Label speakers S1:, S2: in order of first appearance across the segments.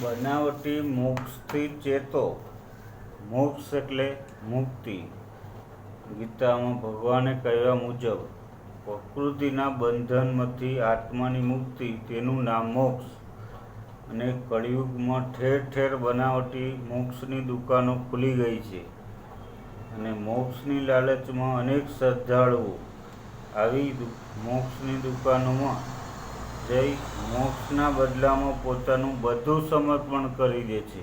S1: બનાવટી મોક્ષથી ચેતો. મોક્ષ એટલે મુક્તિ. ગીતામાં ભગવાને કહ્યા મુજબ, પ્રકૃતિના બંધનમાંથી આત્માની મુક્તિ, તેનું નામ મોક્ષ. અને કળિયુગમાં ઠેર ઠેર બનાવટી મોક્ષની દુકાનો ખુલી ગઈ છે. અને મોક્ષની લાલચમાં અનેક શ્રદ્ધાળુઓ આવી મોક્ષની દુકાનોમાં જઈ મોક્ષના બદલામાં પોતાનું બધું સમર્પણ કરી દે છે.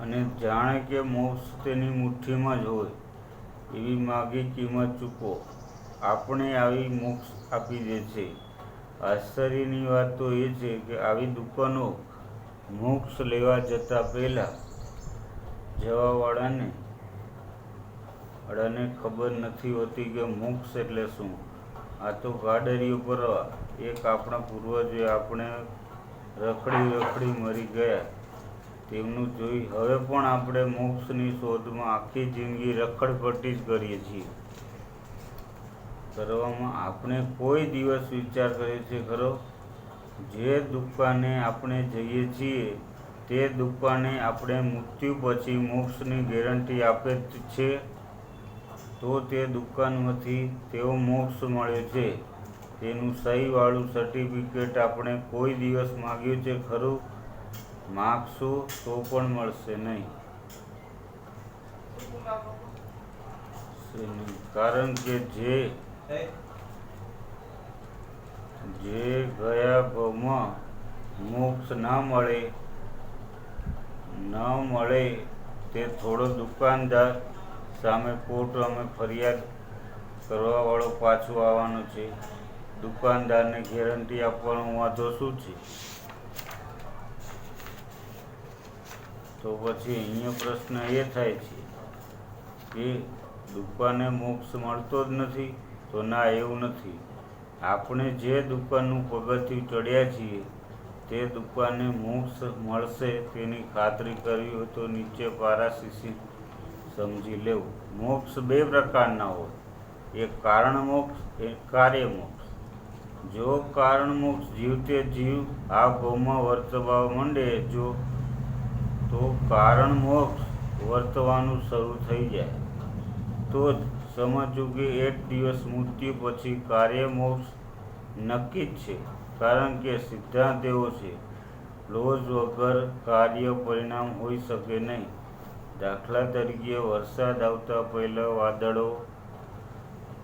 S1: અને જાણે કે મોક્ષ તેની મુઠ્ઠીમાં જ હોય, એવી માગી કિંમત ચૂકો આપણે આવી મોક્ષ આપી દે છે. આશ્ચર્યની વાત તો એ છે કે આવી દુકાનો મોક્ષ લેવા જતાં પહેલાં જવાવાળાને વાળાને ખબર નથી હોતી કે મોક્ષ એટલે શું. આ તો ગાડરી ઉપર એક આપણા પૂર્વજે આપણે રખડી રખડી મરી ગયા. તેમનું જોઈ હવે પણ આપણે મોક્ષની શોધમાં આખી જિંદગી રખડપટ્ટી જ કરીએ છીએ. કરવામાં આપણે કોઈ દિવસ વિચાર કરીએ છીએ ખરો? જે દુકાને આપણે જઈએ છીએ, તે દુકાને આપણે મૃત્યુ પછી મોક્ષની ગેરંટી આપે છે. તો તે દુકાનમાંથી તેવો મોક્ષ મળ્યો છે. તેનું સહીવાળું સર્ટિફિકેટ આપણે કોઈ દિવસ માગ્યું છે ખરું? માગશું તો પણ મળશે નહીં. કારણ કે જે જે ગયા ભાવમાં મોક્ષ ના મળે, ન મળે તે થોડો દુકાનદાર સામે કોર્ટ અમે ફરિયાદ કરવાવાળો પાછો આવવાનો છે. દુકાનદારને ગેરંટી આપવાનો વાંધો શું છે? તો પછી અહીંયા પ્રશ્ન એ થાય છે કે દુકાને મોક્ષ મળતો જ નથી, તો ના, એવું નથી. આપણે જે દુકાનનું પગથિયું ચડ્યા છીએ, તે દુકાને મોક્ષ મળશે તેની ખાતરી કરવી હોય તો નીચે પારાશીસી સમજી લેવું. મોક્ષ બે પ્રકારના હોય. એક કારણ મોક્ષ, એક કાર્ય મોક્ષ. જો કારણ મોક્ષ જીવતે જીવ, આ ભાવમાં વર્તવા માંડે જો, તો કારણ મોક્ષ વર્તવાનું શરૂ થઈ જાય. તો જ સમજવું કે એક દિવસ મૃત્યુ પછી કાર્ય મોક્ષ નક્કી જ છે. કારણ કે સિદ્ધાંત એવો છે લોજ વગર કાર્ય પરિણામ હોઈ શકે નહીં. દાખલા તરીકે વરસાદ આવતા પહેલાં વાદળો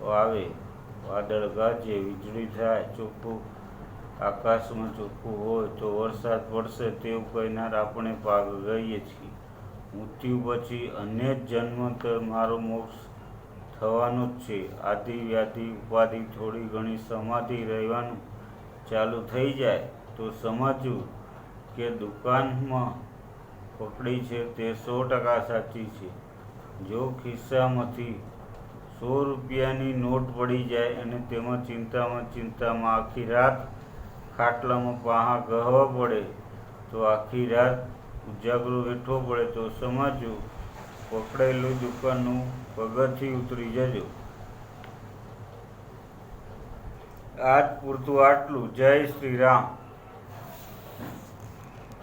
S1: આવે. વાદળ ગાજે વીજળી થાય, ચોખ્ખું આકાશમાં ચોખ્ખું હોય તો વરસાદ પડશે તેવું કહેનાર આપણે પાક ગઈએ છીએ. મૃત્યુ પછી અનેક જન્માંતર મારો મોક્ષ થવાનો જ છે. આદિ વ્યાધિ ઉપાધિ થોડી ઘણી સમાધિ રહેવાનું ચાલુ થઈ જાય તો સમજવું કે દુકાનમાં પકડી છે તે સો ટકા સાચી છે. જો ખિસ્સામાંથી સો રૂપિયાની નોટ પડી જાય અને તેમાં ચિંતામાં ચિંતામાં આખી રાત ખાટલામાં પાહા ગહવા પડે, તો આખી રાત ઉજાગરો વેઠવો પડે, તો સમજો પકડેલું દુકાનનું પગથી ઉતરી જજો. આજ પૂરતું આટલું. જય શ્રી રામ.